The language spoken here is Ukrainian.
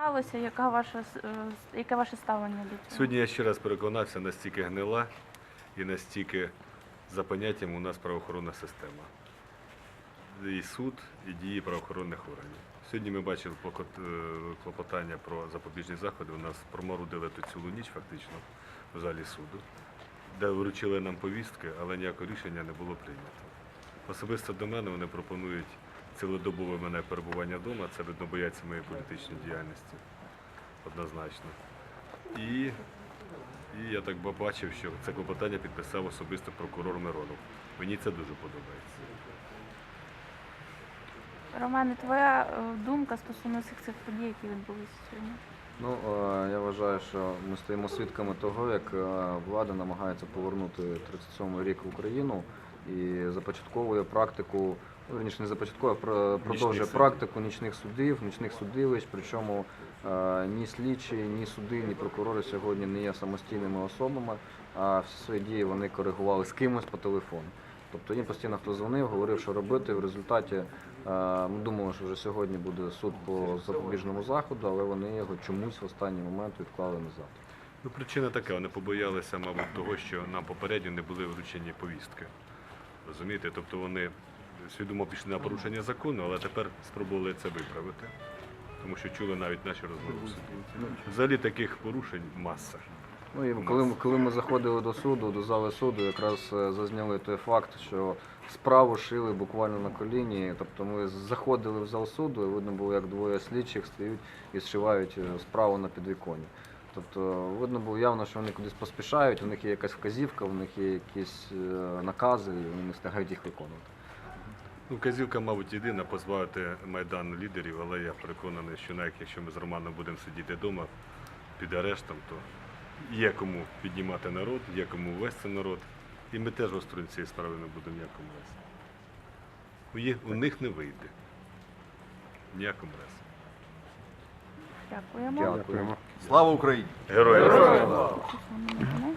сталося? Яка ваша е, яке ваше ставлення до цього? Сьогодні я ще раз переконався, настільки гнила і настільки за поняттям у нас правоохоронна система. І суд, і дії правоохоронних органів. Сьогодні ми бачили е, клопотання про запобіжні заходи. У нас проморудили тут цілу ніч фактично в залі суду, де вручили нам повістки, але ніякого рішення не було прийнято. Особисто до мене вони пропонують цілодобове мене перебування вдома. Це видно бояться моєї політичної діяльності. Однозначно. І, і я так побачив, що це клопотання підписав особисто прокурор Миронов. Мені це дуже подобається. Романе, твоя е, думка стосовно всіх цих подій, які відбулися сьогодні? Ну, е, я вважаю, що ми стоїмо свідками того, як е, влада намагається повернути 37-й рік в Україну і започатковує практику, вірніше не про- продовжує судів. практику нічних судів, нічних судилищ. Причому е, ні слідчі, ні суди, ні прокурори сьогодні не є самостійними особами, а всі свої дії вони коригували з кимось по телефону. Тобто їм постійно хто дзвонив, говорив, що робити. В результаті е, ми думали, що вже сьогодні буде суд по запобіжному заходу, але вони його чомусь в останній момент відклали назад. Ну, причина така, вони побоялися, мабуть, того, що нам попередньо не були вручені повістки. Розумієте? Тобто вони свідомо пішли на порушення закону, але тепер спробували це виправити. Тому що чули навіть наші розмови в суді. Взагалі таких порушень маса. Ну і коли, ми- коли ми заходили до суду, до зали суду, якраз е, зазняли той факт, що справу шили буквально на коліні. Тобто ми заходили в зал суду, і видно було, як двоє слідчих стоять і зшивають е, справу на підвіконні. Тобто видно було явно, що вони кудись поспішають, у них є якась вказівка, у них є якісь е, накази, і вони не встигають їх виконувати. Ну, Казівка, мабуть, єдина позбавити Майдан лідерів, але я переконаний, що навіть якщо ми з Романом будемо сидіти вдома під арештом, то є кому піднімати народ, є кому вести народ. І ми теж гострим цієї справи не будемо ніякому вести. У, є- у них не вийде. Ніякому разі. Дякуємо. Дякуємо. Слава Україні! Героям! слава! Мене.